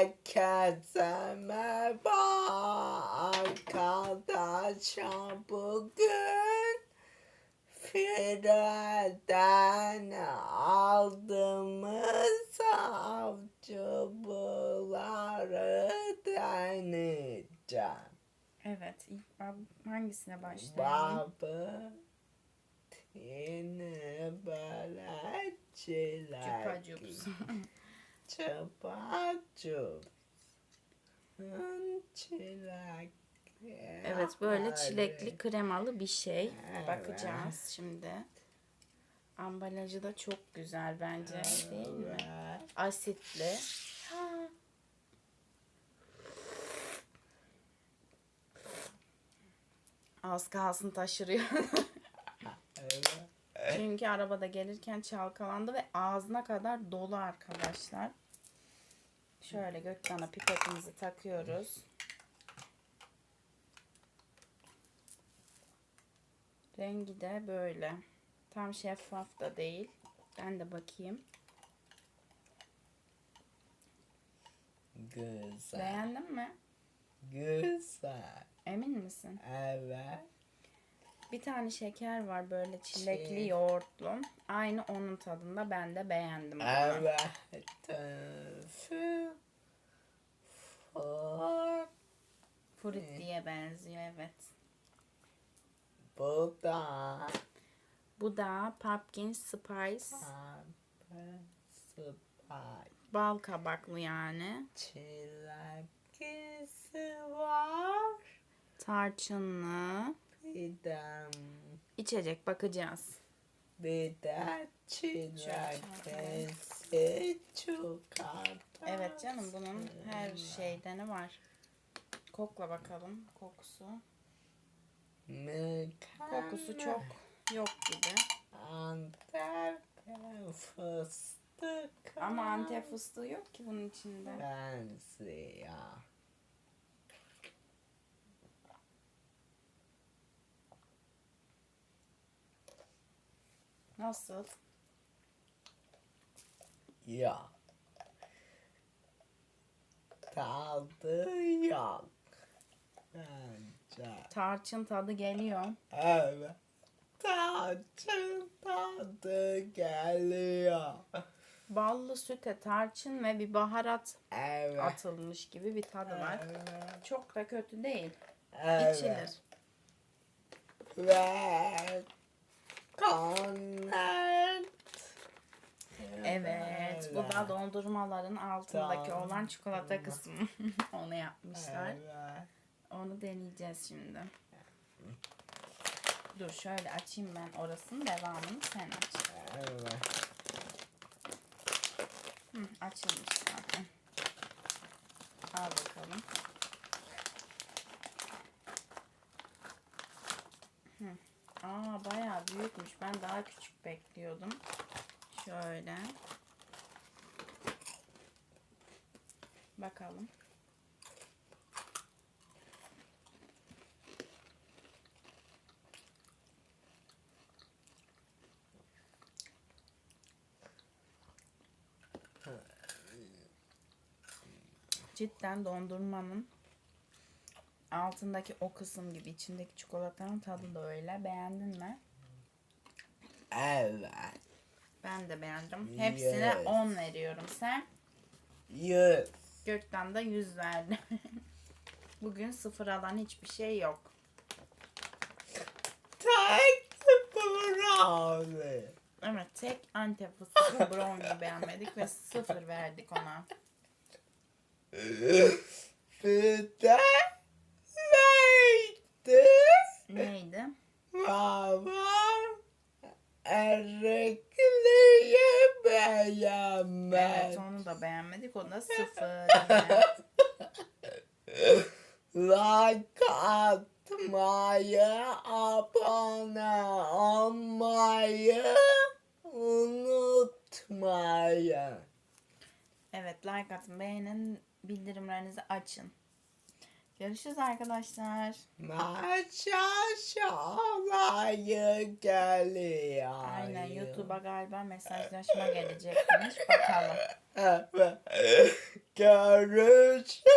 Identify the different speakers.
Speaker 1: Herkese merhaba arkadaşlar bugün Fire'den aldığımız avcı buları deneyeceğim.
Speaker 2: Evet. ilk bab- hangisine başlayalım?
Speaker 1: Babı yine böyle çilek.
Speaker 2: Cupa cups.
Speaker 1: Çapa cups. Çilek.
Speaker 2: evet böyle çilekli kremalı bir şey.
Speaker 1: Evet.
Speaker 2: Bakacağız şimdi. Ambalajı da çok güzel bence değil mi?
Speaker 1: Evet.
Speaker 2: Asitli. Ha. Az kalsın taşırıyor.
Speaker 1: Evet.
Speaker 2: Çünkü arabada gelirken çalkalandı ve ağzına kadar dolu arkadaşlar. Şöyle Gökhan'a pipetimizi takıyoruz. Rengi de böyle. Tam şeffaf da değil. Ben de bakayım.
Speaker 1: Güzel.
Speaker 2: Beğendin mi?
Speaker 1: Güzel.
Speaker 2: Emin misin?
Speaker 1: Evet.
Speaker 2: Bir tane şeker var böyle çilekli
Speaker 1: Şey.
Speaker 2: yoğurtlu. Aynı onun tadında ben de beğendim.
Speaker 1: Evet.
Speaker 2: Fruit diye benziyor evet.
Speaker 1: Bu da
Speaker 2: Bu da pumpkin spice.
Speaker 1: pembe spy.
Speaker 2: Bal kabaklı yani.
Speaker 1: Çilekisi var.
Speaker 2: Tarçınlı. İçecek bakacağız.
Speaker 1: çikolata.
Speaker 2: Evet canım bunun her şeydeni var. Kokla bakalım kokusu.
Speaker 1: Mükemmel.
Speaker 2: Kokusu çok yok gibi.
Speaker 1: Antep fıstık.
Speaker 2: Ama antep fıstığı yok ki bunun içinde.
Speaker 1: Benziyor.
Speaker 2: Nasıl?
Speaker 1: Yok. Tadı yok. Bence.
Speaker 2: Tarçın tadı geliyor.
Speaker 1: Evet. Tacın tadı geliyor.
Speaker 2: Ballı süte tarçın ve bir baharat
Speaker 1: Evet.
Speaker 2: atılmış gibi bir tadı var.
Speaker 1: Evet.
Speaker 2: Çok da kötü değil.
Speaker 1: Evet.
Speaker 2: İçilir.
Speaker 1: Ve konnet.
Speaker 2: Evet. Bu da dondurmaların altındaki
Speaker 1: Tamam.
Speaker 2: olan çikolata kısmı. Onu yapmışlar.
Speaker 1: Evet.
Speaker 2: Onu deneyeceğiz şimdi. Dur şöyle açayım ben orasının devamını sen aç.
Speaker 1: Evet.
Speaker 2: Hı, açılmış zaten. Al bakalım. Hı. Aa bayağı büyükmüş. Ben daha küçük bekliyordum. Şöyle. Bakalım. Cidden dondurmanın altındaki o kısım gibi içindeki çikolatanın tadı da öyle. Beğendin mi?
Speaker 1: Evet.
Speaker 2: Ben de beğendim. Hepsine
Speaker 1: Yes.
Speaker 2: 10 veriyorum. Sen
Speaker 1: Yüz.
Speaker 2: gökten de 100 verdin. Bugün sıfır alan hiçbir şey yok.
Speaker 1: Tek brownie.
Speaker 2: Evet tek Antep fıstıklı brownie beğenmedik ve sıfır verdik ona.
Speaker 1: Bir de neydi?
Speaker 2: Neydi?
Speaker 1: Baba beğenmez.
Speaker 2: Evet onu da beğenmedik. O da sıfır.
Speaker 1: Like atmayı, abone olmayı unutmayın.
Speaker 2: Evet like atın, beğenin, bildirimlerinizi açın. Görüşürüz arkadaşlar.
Speaker 1: Maşa olayı geliyor.
Speaker 2: Aynen YouTube'a galiba mesajlaşma gelecekmiş. Bakalım.
Speaker 1: Görüşürüz.